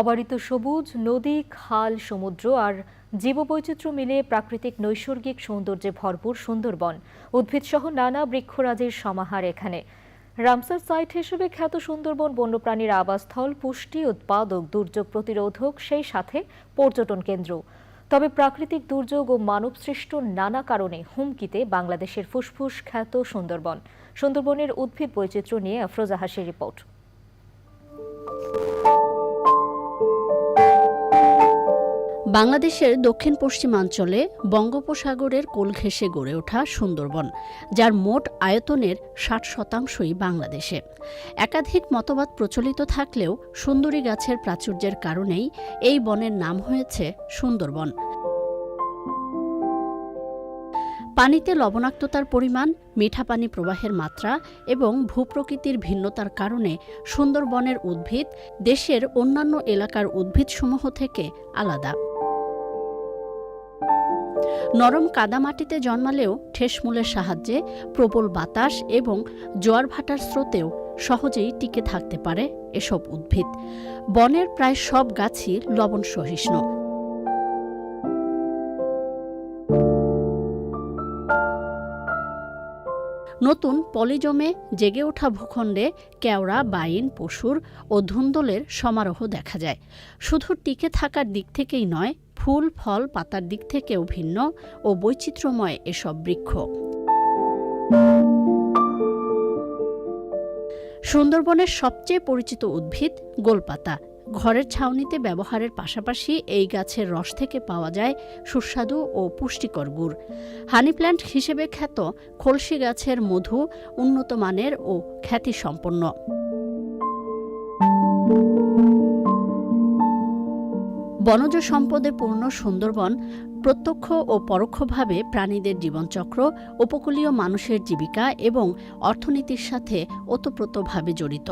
অবারিত সবুজ, নদী, খাল, সমুদ্র আর জীববৈচিত্র্য মিলে প্রাকৃতিক নৈসর্গিক সৌন্দর্যে ভরপুর সুন্দরবন। উদ্ভিদসহ নানা বৃক্ষরাজির সমাহার এখানে। রামসার সাইট হিসেবে খ্যাত সুন্দরবন বন্যপ্রাণীর আবাসস্থল, পুষ্টি উৎপাদক দুর্যোগ প্রতিরোধক সেই সাথে পর্যটন কেন্দ্র। তবে প্রাকৃতিক দুর্যোগ ও মানবসৃষ্ট নানা কারণে হুমকিতে বাংলাদেশের ফুসফুস খ্যাত সুন্দরবন। সুন্দরবনের উদ্ভিদ বৈচিত্র্য নিয়ে আফরোজা হাসির রিপোর্ট। বাংলাদেশের দক্ষিণ পশ্চিমাঞ্চলে বঙ্গোপসাগরের কোল ঘেঁষে গড়ে ওঠা সুন্দরবন, যার মোট আয়তনের ষাট শতাংশই বাংলাদেশে। একাধিক মতবাদ প্রচলিত থাকলেও সুন্দরী গাছের প্রাচুর্যের কারণেই এই বনের নাম হয়েছে সুন্দরবন। পানিতে লবণাক্ততার পরিমাণ, মিঠা পানি প্রবাহের মাত্রা এবং ভূপ্রকৃতির ভিন্নতার কারণে সুন্দরবনের উদ্ভিদ দেশের অন্যান্য এলাকার উদ্ভিদসমূহ থেকে আলাদা। নরম কাদামাটিতে জন্মালেও ঠেসমূলের সাহায্যে প্রবল বাতাস এবং জোয়ার ভাটার স্রোতেও সহজেই টিকে থাকতে পারে এসব উদ্ভিদ। বনের প্রায় সব গাছই লবণ সহিষ্ণু। নতুন পলিজমে জেগে ওঠা ভূখণ্ডে কেওড়া, বাইন, পশুর ও ধুন্দলের সমারোহ দেখা যায়। শুধু টিকে থাকার দিক থেকেই নয়, ফুল, ফল, পাতার দিক থেকেও ভিন্ন ও বৈচিত্র্যময় এসব বৃক্ষ। সুন্দরবনের সবচেয়ে পরিচিত উদ্ভিদ গোলপাতা। ঘরের ছাউনিতে ব্যবহারের পাশাপাশি এই গাছের রস থেকে পাওয়া যায় সুস্বাদু ও পুষ্টিকর গুড়। হানি প্ল্যান্ট হিসেবে খ্যাত খলসি গাছের মধু উন্নত মানের ও খ্যাতিসম্পন্ন। বনজ সম্পদে পূর্ণ সুন্দরবন প্রত্যক্ষ ও পরোক্ষভাবে প্রাণীদের জীবনচক্র, উপকূলীয় মানুষের জীবিকা এবং অর্থনীতির সাথে ওতপ্রোতভাবে জড়িত।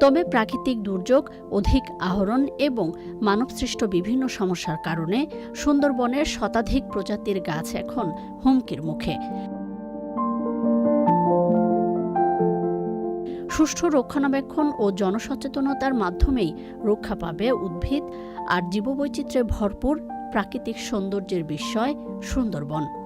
তবে প্রাকৃতিক দুর্যোগ, অধিক আহরণ এবং মানবসৃষ্ট বিভিন্ন সমস্যার কারণে সুন্দরবনের শতাধিক প্রজাতির গাছ এখন হুমকির মুখে। সুষ্ঠু রক্ষণাবেক্ষণ ও জনসচেতনতার মাধ্যমেই রক্ষা পাবে উদ্ভিদ আর জীববৈচিত্র্যে ভরপুর প্রাকৃতিক সৌন্দর্যের বিস্ময় সুন্দরবন।